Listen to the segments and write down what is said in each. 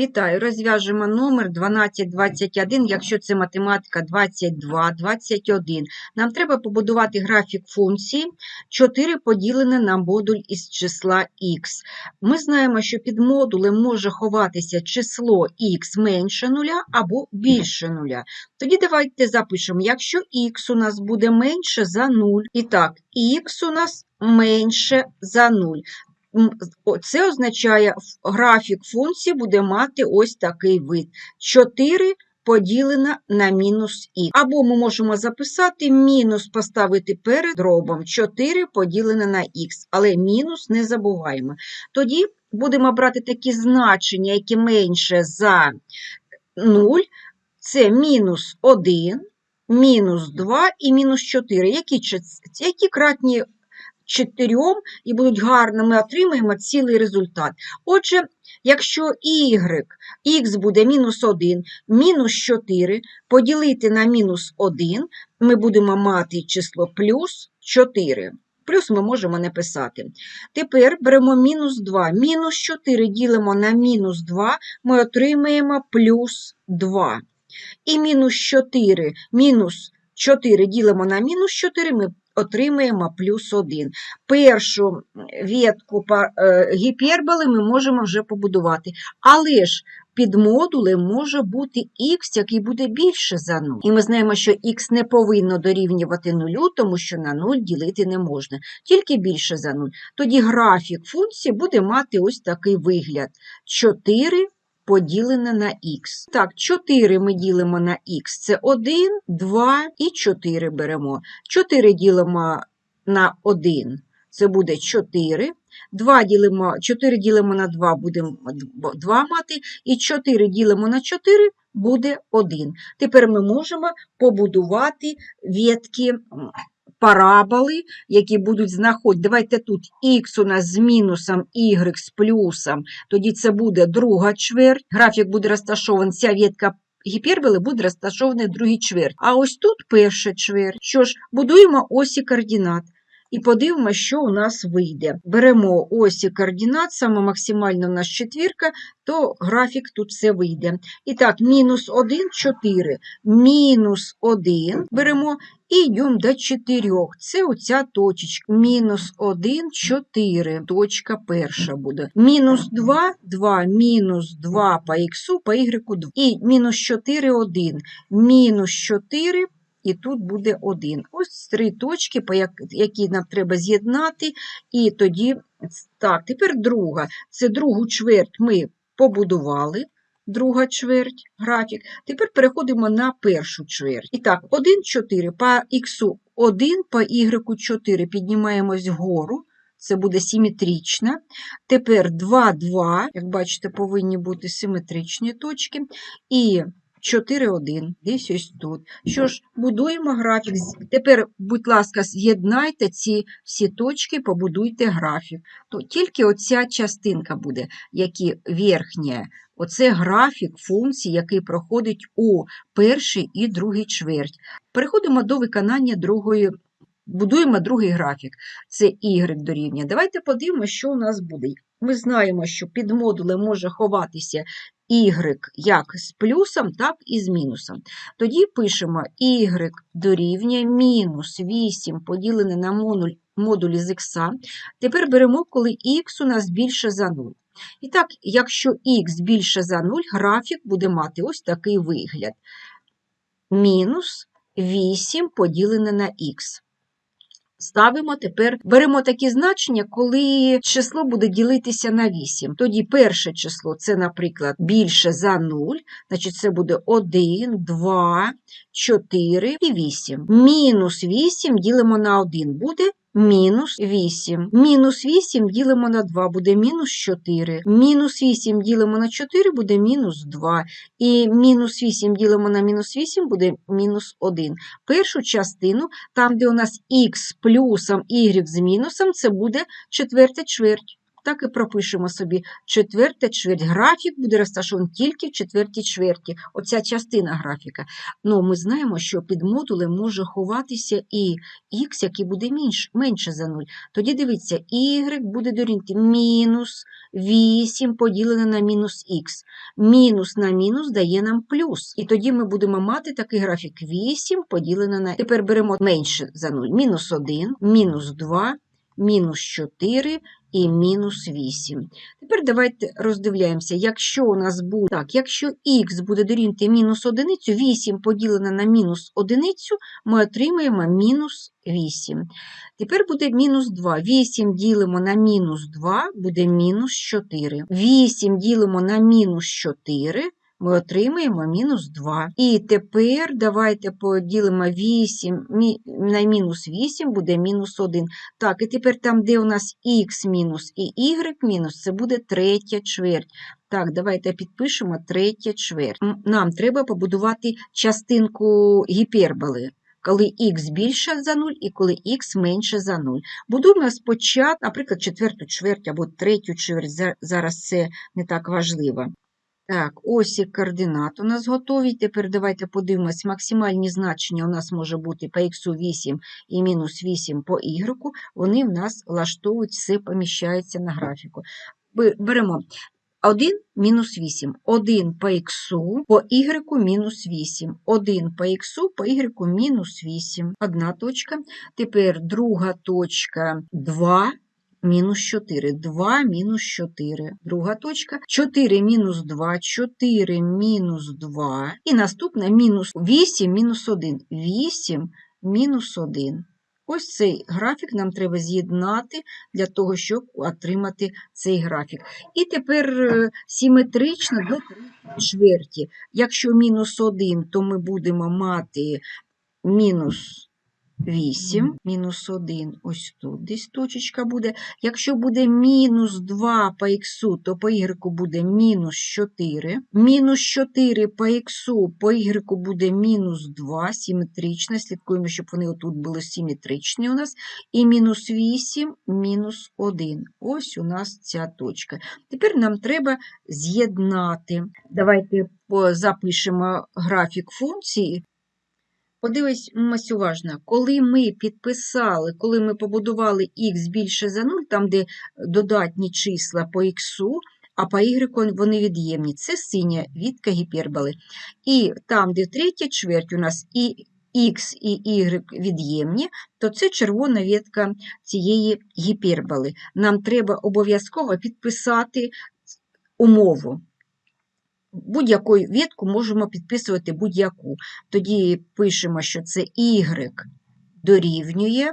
Вітаю, розв'яжемо номер 1221, якщо це математика 22, 21. Нам треба побудувати графік функції 4 поділене на модуль із числа х. Ми знаємо, що під модулем може ховатися число х менше нуля або більше нуля. Тоді давайте запишемо, якщо х у нас буде менше за 0. І так, х у нас менше за 0. Це означає, графік функції буде мати ось такий вид. 4 поділено на мінус х. Або ми можемо записати мінус поставити перед дробом 4 поділене на х, але мінус не забуваємо. Тоді будемо брати такі значення, які менше за 0. Це мінус 1, мінус 2 і мінус 4. Які, які кратні 4 і будуть гарно, ми отримаємо цілий результат. Отже, якщо y, х буде мінус 1, мінус 4, поділити на мінус 1, ми будемо мати число плюс 4. Плюс ми можемо не писати. Тепер беремо мінус 2. Мінус 4 ділимо на мінус 2, ми отримаємо плюс 2. І мінус 4, мінус 4 ділимо на мінус 4, ми отримаємо плюс 1. Першу ветку е, гіперболи ми можемо вже побудувати. Але ж під модулем може бути х, який буде більше за 0. І ми знаємо, що х не повинно дорівнювати нулю, тому що на 0 ділити не можна, тільки більше за 0. Тоді графік функції буде мати ось такий вигляд. 4 поділене на х. Так, 4 ми ділимо на х. Це 1, 2 і 4 беремо. 4 ділимо на 1, це буде 4. 2 ділимо, 4 ділимо на 2, будемо 2 мати. І 4 ділимо на 4, буде 1. Тепер ми можемо побудувати ветки м, параболи, які будуть знаходити. Давайте тут х у нас з мінусом, y з плюсом, тоді це буде друга чверть. Графік буде розташований, ця вітка гіперболи буде розташована в другій чверть. А ось тут перша чверть. Що ж, будуємо осі координат. І подивимося, що у нас вийде. Беремо осі координат, саме максимально у нас четвірка, то графік тут все вийде. І так, мінус 1, 4, мінус 1 беремо і йдемо до 4. Це оця точечка. Мінус 1, 4. Точка перша буде. Мінус 2, 2, мінус 2 по х, по y 2. І мінус 4, 1. Мінус 4, і тут буде 1. Ось три точки, які нам треба з'єднати. І тоді, так, тепер друга. Це другу чверть ми побудували. Друга чверть, графік. Тепер переходимо на першу чверть. І так, 1, 4 по х 1, по y 4 піднімаємось вгору. Це буде симетрично. Тепер 2, 2, як бачите, повинні бути симетричні точки. І 4, 1, десь ось тут. Що ж, будуємо графік. Тепер, будь ласка, з'єднайте ці всі точки, побудуйте графік. То тільки оця частинка буде, які верхня. Оце графік функції, який проходить у першій і другій чверть. Переходимо до виконання другої. Будуємо другий графік. Це y дорівнює. Давайте подивимося, що у нас буде. Ми знаємо, що під модулем може ховатися y як з плюсом, так і з мінусом. Тоді пишемо y дорівнює мінус 8 поділене на модуль, модуль з х. Тепер беремо, коли х у нас більше за 0. І так, якщо х більше за 0, графік буде мати ось такий вигляд. Мінус 8 поділене на х. Ставимо тепер, беремо такі значення, коли число буде ділитися на 8. Тоді перше число це, наприклад, більше за 0, значить це буде 1, 2, 4 і 8. Мінус 8 ділимо на 1, буде мінус 8. Мінус 8 ділимо на 2, буде мінус 4. Мінус 8 ділимо на 4, буде мінус 2. І мінус 8 ділимо на мінус 8, буде мінус 1. Першу частину там, де у нас х з плюсом, y з мінусом, це буде четверта чверть. Так і пропишемо собі четверта чверть. Графік буде розташований тільки в четвертій чверті. Оця частина графіка. Ну, ми знаємо, що під модулем може ховатися і х, який буде менш, менше за 0. Тоді дивіться, y буде дорівнювати мінус 8 поділене на мінус х. Мінус на мінус дає нам плюс. І тоді ми будемо мати такий графік 8 поділене на. Тепер беремо менше за 0. Мінус 1, мінус 2, мінус 4 і мінус 8. Тепер давайте роздивляємося, якщо у нас буде так, якщо х буде дорівнювати мінус 1, 8 поділене на мінус 1, ми отримаємо мінус 8. Тепер буде мінус 2. 8 ділимо на мінус 2, буде мінус 4. 8 ділимо на мінус 4, ми отримаємо мінус 2. І тепер давайте поділимо 8 на мінус 8, буде мінус 1. Так, і тепер там, де у нас х мінус і y мінус, це буде третя чверть. Так, давайте підпишемо третя чверть. Нам треба побудувати частинку гіперболи. Коли х більше за 0 і коли х менше за 0. Будуємо спочатку, наприклад, четверту чверть або третю чверть. Зараз це не так важливо. Так, осі координат у нас готові. Тепер давайте подивимось, максимальні значення у нас може бути по х 8 і мінус 8 по y. Вони в нас влаштовують, все поміщається на графіку. Беремо 1 мінус 8, 1 по х, по y мінус 8, 1 по х, по y мінус 8. Одна точка. Тепер друга точка 2 мінус 4. 2 мінус 4. Друга точка. 4 мінус 2, 4 мінус 2. І наступна мінус 8 мінус 1. 8 мінус 1. Ось цей графік нам треба з'єднати для того, щоб отримати цей графік. І тепер е, симетрично до третьої чверті. Якщо мінус 1, то ми будемо мати мінус 8, мінус 1, ось тут десь точечка буде. Якщо буде мінус 2 по х, то по y буде мінус 4. Мінус 4 по х, по y буде мінус 2, симетрично. Слідкуємо, щоб вони отут були симетричні у нас. І мінус 8, мінус 1. Ось у нас ця точка. Тепер нам треба з'єднати. Давайте запишемо графік функції. Подивимось уважно, коли ми підписали, коли ми побудували х більше за 0, там, де додатні числа по х, а по y вони від'ємні. Це синя відка гіперболи. І там, де третя чверть у нас і х і y від'ємні, то це червона ветка цієї гіперболи. Нам треба обов'язково підписати умову. Будь-яку ветку можемо підписувати будь-яку. Тоді пишемо, що це y дорівнює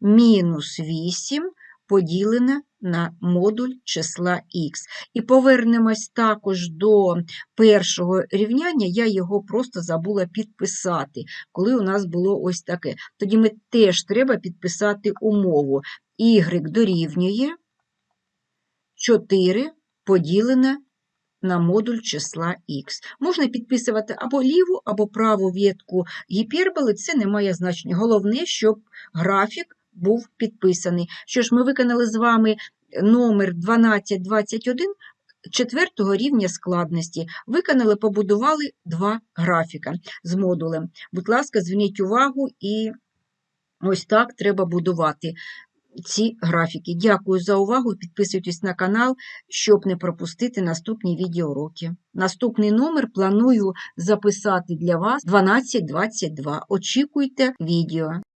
мінус 8 поділене на модуль числа х. І повернемось також до першого рівняння, я його просто забула підписати, коли у нас було ось таке. Тоді ми теж треба підписати умову. y дорівнює 4 поділене на модуль числа х. Можна підписувати або ліву, або праву ветку гіперболи, це не має значення. Головне, щоб графік був підписаний. Що ж, ми виконали з вами номер 1221 четвертого рівня складності. Виконали, побудували два графіка з модулем. Будь ласка, зверніть увагу і ось так треба будувати ці графіки. Дякую за увагу. Підписуйтесь на канал, щоб не пропустити наступні відеоуроки. Наступний номер планую записати для вас 1222. Очікуйте відео.